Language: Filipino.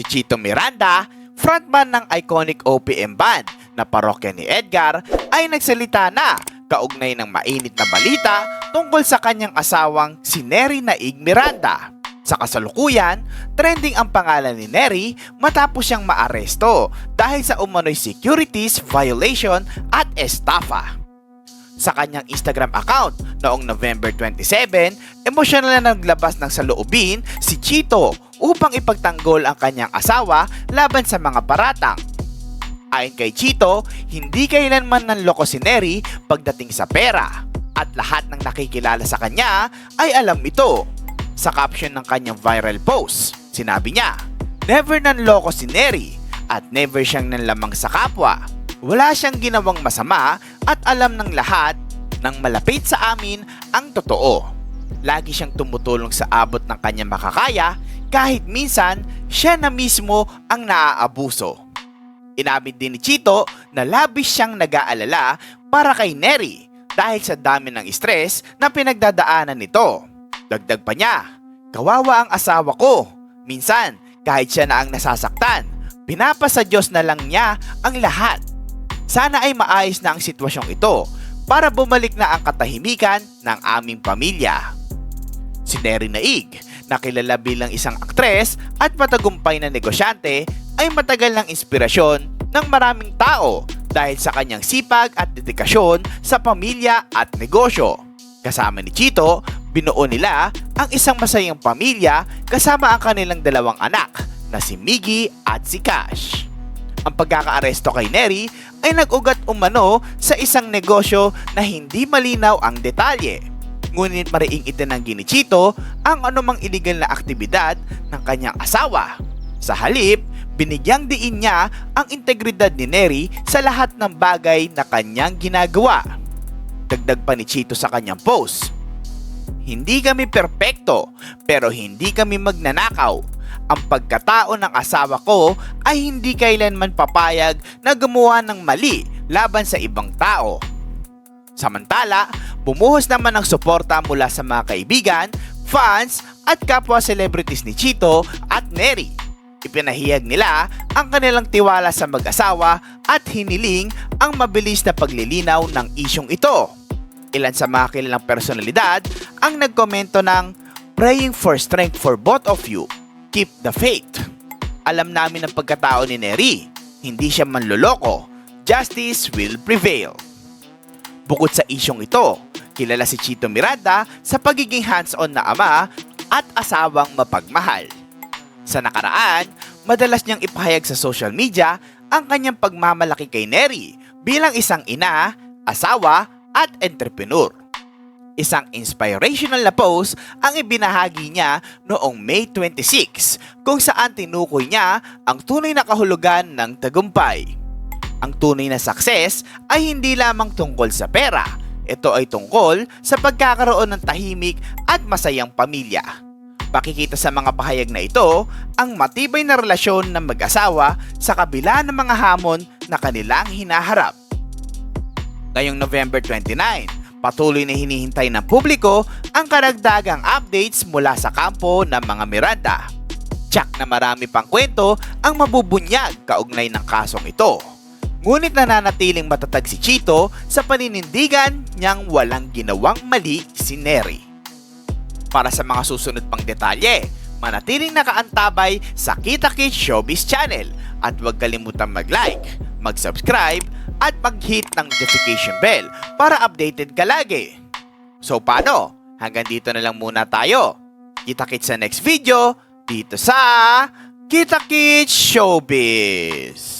Si Chito Miranda, frontman ng iconic OPM band na parokya ni Edgar, ay nagsalita na kaugnay ng mainit na balita tungkol sa kanyang asawang si Neri Naig Miranda. Sa kasalukuyan, trending ang pangalan ni Neri matapos siyang maaresto dahil sa umano'y securities violation at estafa. Sa kanyang Instagram account noong November 27, emosyonal na naglabas ng saloobin si Chito upang ipagtanggol ang kanyang asawa laban sa mga paratang. Ayon kay Chito, hindi kailanman nanloko si Neri pagdating sa pera at lahat ng nakikilala sa kanya ay alam ito. Sa caption ng kanyang viral post, sinabi niya, Never nanloko si Neri at never siyang nanlamang sa kapwa. Wala siyang ginawang masama at alam ng lahat ng malapit sa amin ang totoo. Lagi siyang tumutulong sa abot ng kanyang makakaya kahit minsan siya na mismo ang naaabuso. Inamin din ni Chito na labis siyang nag-aalala para kay Neri dahil sa dami ng stress na pinagdadaanan nito. Dagdag pa niya, kawawa ang asawa ko. Minsan, kahit siya na ang nasasaktan, pinapasa Diyos na lang niya ang lahat. Sana ay maayos na ang sitwasyong ito para bumalik na ang katahimikan ng aming pamilya. Si Neri Naig, na kilala bilang isang aktres at matagumpay na negosyante, ay matagal ng inspirasyon ng maraming tao dahil sa kanyang sipag at dedikasyon sa pamilya at negosyo. Kasama ni Chito, binuo nila ang isang masayang pamilya kasama ang kanilang dalawang anak na si Miggy at si Cash. Ang pagkakaaresto kay Neri ay nag-ugat umano sa isang negosyo na hindi malinaw ang detalye. Ngunit mariing itinanggi ni Chito ang anumang illegal na aktibidad ng kanyang asawa. Sa halip, binigyang diin niya ang integridad ni Neri sa lahat ng bagay na kanyang ginagawa. Dagdag pa ni Chito sa kanyang post. Hindi kami perpekto, pero hindi kami magnanakaw. Ang pagkatao ng asawa ko ay hindi kailanman papayag na gumawa ng mali laban sa ibang tao. Samantala, bumuhos naman ang suporta mula sa mga kaibigan, fans at kapwa celebrities ni Chito at Neri. Ipinahiyag nila ang kanilang tiwala sa mag-asawa at hiniling ang mabilis na paglilinaw ng isyong ito. Ilan sa mga kilalang personalidad ang nagkomento ng Praying for strength for both of you. Keep the faith. Alam namin ang pagkatao ni Neri. Hindi siya manloloko. Justice will prevail. Bukod sa isyong ito, kilala si Chito Miranda sa pagiging hands-on na ama at asawang mapagmahal. Sa nakaraan, madalas niyang ipahayag sa social media ang kanyang pagmamalaki kay Neri bilang isang ina, asawa at entrepreneur. Isang inspirational na post ang ibinahagi niya noong May 26 kung saan tinukoy niya ang tunay na kahulugan ng tagumpay. Ang tunay na success ay hindi lamang tungkol sa pera. Ito ay tungkol sa pagkakaroon ng tahimik at masayang pamilya. Pakikita sa mga pahayag na ito ang matibay na relasyon ng mag-asawa sa kabila ng mga hamon na kanilang hinaharap. Ngayong November 29, patuloy na hinihintay ng publiko ang karagdagang updates mula sa kampo ng mga Miranda. Tsak na marami pang kwento ang mabubunyag kaugnay ng kasong ito. Ngunit nananatiling matatag si Chito sa paninindigan niyang walang ginawang mali si Neri. Para sa mga susunod pang detalye, manatiling nakaantabay sa Kita Kids Showbiz Channel at huwag kalimutang mag-like, mag-subscribe at mag-hit ng notification bell para updated ka lagi. So paano? Hanggang dito na lang muna tayo. Kita kits sa next video dito sa Kita Kids Showbiz.